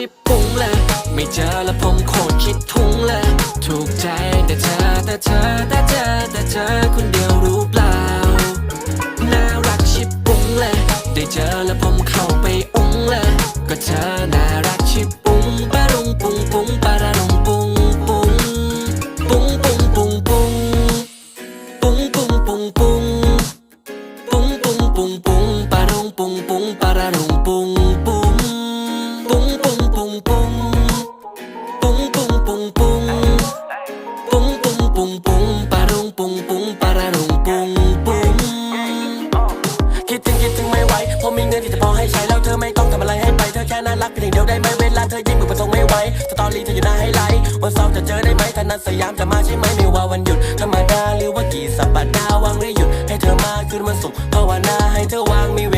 ชิบุ้งเลย ไม่เจอแล้วผมโคตรคิดทุงเลย ถูกใจแต่เธอแต่เธอแต่เธอแต่เธอคนเดียวรู้เปล่า น่ารักชิบปุ้งเลย ได้เจอแล้วผมเข้าไปอุ้งเลย ก็เธอน่ารักชิบปุ้งปะรุงปุ้งปุ้งปะระรุงปุ้งปุ้งปุ้งปุ้งปุ้งปุ้งปุ้งปุ้งปุ้งปุ้งปุ้งปุ้งปุ้งปุ้งปะรุงปุ้งปุ้งปะระรุงปุ้งปุ้ง ปุ้งปุ้งปุ้งปะรุงปุ้งปุ้งปะระรุงปุงปุงคิดถึงคิดถึงไม่ไหวผมมีเงินที่จะพอให้ใช้แล้วเธอไม่ต้องทำอะไรให้ไปเธอแค่น่ารักเพียงเดียวได้ไหมเวลาเธอยิ้มกูประสงค์ไม่ไหวสตอรี่เธออยู่หน้าให้ไลท์วันเสาร์จะเจอได้ไหมถ้านัดสยามจะมาใช่ไหมไม่ว่าวันหยุดธรรมดาหรือว่ากี่สัปดาห์วางหรือหยุดให้เธอมาคืนวันศุกร์ภาวนาให้เธอวางมีเวลา